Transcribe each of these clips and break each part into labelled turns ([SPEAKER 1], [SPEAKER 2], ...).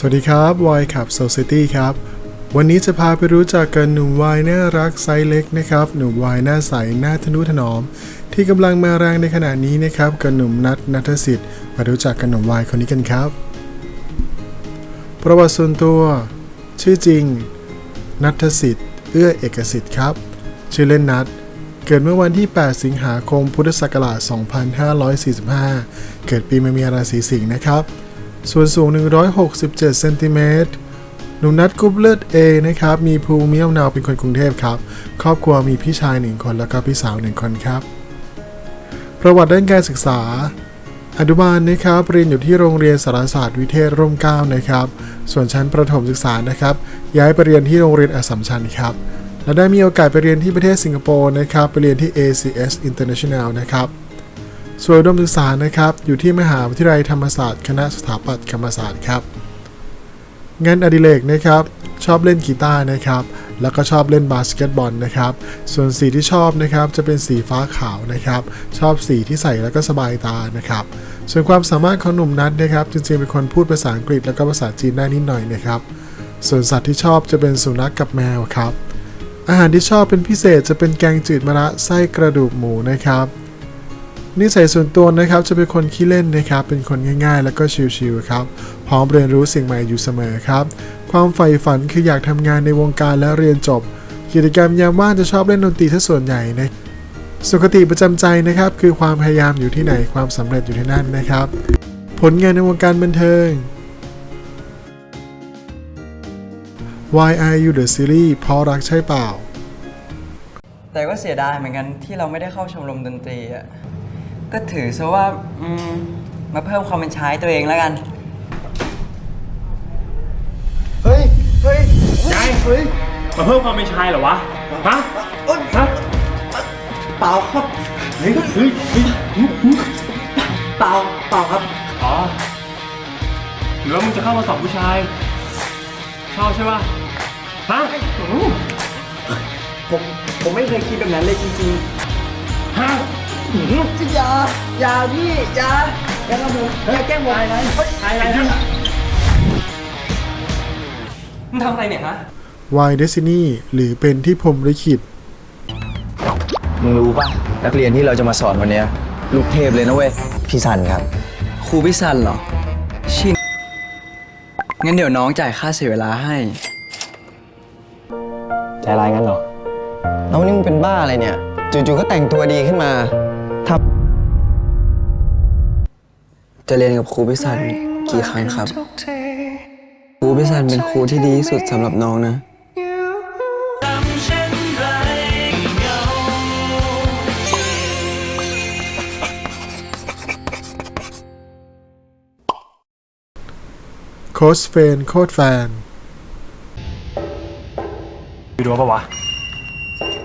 [SPEAKER 1] สวัสดีครับวายขับ Society ครับ วันนี้จะพาไปรู้จักกันหนุ่มวายน่ารักไซส์เล็กนะครับ หนุ่มวายหน้าใสหน้าทนุถนอม ที่กำลังมาแรงในขณะนี้นะครับกับหนุ่มนัทนัทสิทธิ์มารู้จักกันหนุ่มวายคนนี้กันครับ ประวัติส่วนตัว ชื่อจริง นัทสิทธิ์ เอื้อเอกสิทธิ์ครับ ชื่อเล่นนัทเกิดเมื่อวันที่ 8 สิงหาคมพุทธศักราช 2545 เกิดปีมะเมียราศีสิงห์นะครับ ส่วนสูง 167 เซนติเมตรหนุ่มนัดกรุ๊ปเลือด A นะครับ มีภูมิลำเนาเป็นคนกรุงเทพครับ ครอบครัวมีพี่ชายหนึ่งคนแล้วก็พี่สาวหนึ่งคนครับ ประวัติด้านการศึกษา อนุบาลนะครับเรียนอยู่ที่โรงเรียนสารศาสตร์วิเทศร่มเก้านะครับ ส่วนชั้นประถมศึกษานะครับ ย้ายไปเรียนที่โรงเรียนอสสัมชัญครับ และได้มีโอกาสไปเรียนที่ประเทศสิงคโปร์นะครับ ไปเรียนที่ ACS International นะครับ ส่วนอุดมศึกษานะครับ อยู่ที่มหาวิทยาลัยธรรมศาสตร์ คณะสถาปัตยกรรมศาสตร์ครับงานอดิเรกนะครับ ชอบเล่นกีตาร์นะครับ แล้วก็ชอบเล่นบาสเกตบอลนะครับ ส่วนสีที่ชอบนะครับจะเป็นสีฟ้าขาวนะครับ ชอบสีที่ใส่แล้วก็สบายตานะครับ ส่วนความสามารถของหนุ่มนัทนะครับ จริงๆเป็นคนพูดภาษาอังกฤษแล้วก็ภาษาจีนได้นิดหน่อยนะครับ ส่วนสัตว์ที่ชอบจะเป็นสุนัขกกับแมวครับ อาหารที่ชอบเป็นพิเศษจะเป็นแกงจืดมะระไส้กระดูกหมูนะครับ นิสัยส่วนตัวนะครับจะเป็นคนขี้เล่นนะครับ เป็นคนง่ายๆ แล้วก็ชิลๆครับ พร้อมเรียนรู้สิ่งใหม่อยู่เสมอครับ ความใฝ่ฝันคืออยากทำงานในวงการและเรียนจบ กิจกรรมยามว่างจะชอบเล่นดนตรีซะส่วนใหญ่นะสุขติประจำใจนะครับคือความพยายามอยู่ที่ไหนความสำเร็จอยู่ที่นั่นนะครับ ผลงานในวงการบันเทิง Why Are You The Series เพราะรักใช่เปล่า
[SPEAKER 2] แต่ก็เสียดายเหมือนกันที่เราไม่ได้เข้าชมรมดนตรีอะ ก็ถือซะว่าอืมมาเพิ่มความเป็นชายตัวเองแล้วกัน
[SPEAKER 3] เฮ้ย เฮ้ย
[SPEAKER 4] ยาย
[SPEAKER 3] เฮ้ย
[SPEAKER 4] มาเพิ่มความเป็นชายเหรอวะ ฮะ
[SPEAKER 3] เอ้ย
[SPEAKER 4] ฮะ
[SPEAKER 3] เปล่าครับ
[SPEAKER 4] เฮ้ยเฮ้ยเฮ้ย
[SPEAKER 3] เปล่า เปล่าครับ
[SPEAKER 4] อ๋อหรือว่ามึงจะเข้ามาสอบผู้ชาย ชอบใช่ปะฮะ
[SPEAKER 3] ผม ผมไม่เคยคิดแบบนั้นเลยจริง
[SPEAKER 4] ฮะ
[SPEAKER 3] ๆอย่า อย่าพี่อย่าอย่าทำผมอย่าแกล้งผมอะไรเฮ้ย
[SPEAKER 4] ชายอะไรนะมึงทำอะไรเนี่ยฮะ
[SPEAKER 1] Why Destiny หรือเป็นที่พรหมลิขิต
[SPEAKER 5] มึงรู้ป่ะ นักเรียนที่เราจะมาสอนวันเนี้ยลูกเทพเลยนะเว้ย พี่สันครับ
[SPEAKER 2] ครูพิสันเหรอ ชิน งั้นเดี๋ยวน้องจ่ายค่าเสียเวลาให้
[SPEAKER 5] ใจร้ายงั้นเหรอแล้วนี่มึงเป็นบ้าอะไรเนี่ย จู่ๆก็แต่งตัวดีขึ้นมาท
[SPEAKER 2] จะเรียนกับครูพิสันกี่ครั้งครับ ครูพิสันเป็นครูที่ดีที่สุดสำหรับน้องนะ
[SPEAKER 1] โค้ชเฟนโค้ดแฟน
[SPEAKER 4] ดูดูปะวะ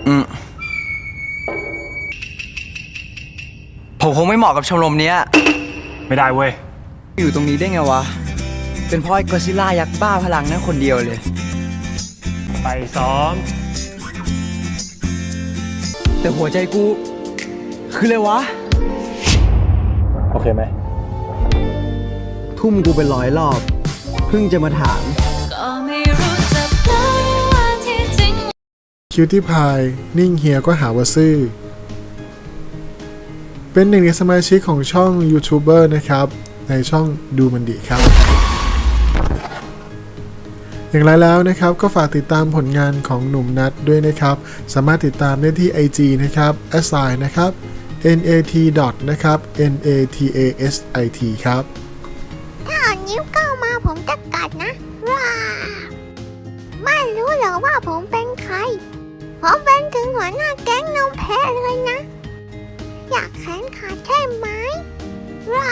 [SPEAKER 2] อืม ผมคงไม่เหมาะกับชมรมเนี้ย
[SPEAKER 4] ไม่ได้เว้ย
[SPEAKER 2] อยู่ตรงนี้ได้ไงวะ เป็นเพ่อไอ้กอซิลล่ายักษ์บ้าพลังนั่นคนเดียวเลย
[SPEAKER 4] ไปซ้อม
[SPEAKER 2] แต่หัวใจกู คือเลยวะ
[SPEAKER 4] โอเคไหม
[SPEAKER 5] ทุ่มกูเป็นร้อยรอบ เพิ่งจะมาถาม
[SPEAKER 6] ก็ไม่รู้จะเล่าว่าที่จริง
[SPEAKER 1] คิวที่พาย นิ่งเฮียก็หาว่าซื่อ เป็นหนึ่งในสมาชิกของช่องยูทูบเบอร์นะครับ ในช่องดูมันดีครับ อย่างไรแล้วนะครับก็ฝากติดตามผลงานของหนุ่มนัดด้วยนะครับ สามารถติดตามได้ที่ IG นะครับ s i นะครับ nat นะครับ natasit ครับ
[SPEAKER 7] ถ้าเอานิ้วก้าวมาผมจะกัดนะว้าไม่รู้เหรอว่าผมเป็นใคร ผมเป็นถึงหัวหน้าแก๊งนมแพ้เลยนะ อยากแขนขาดใช่ไหมว้า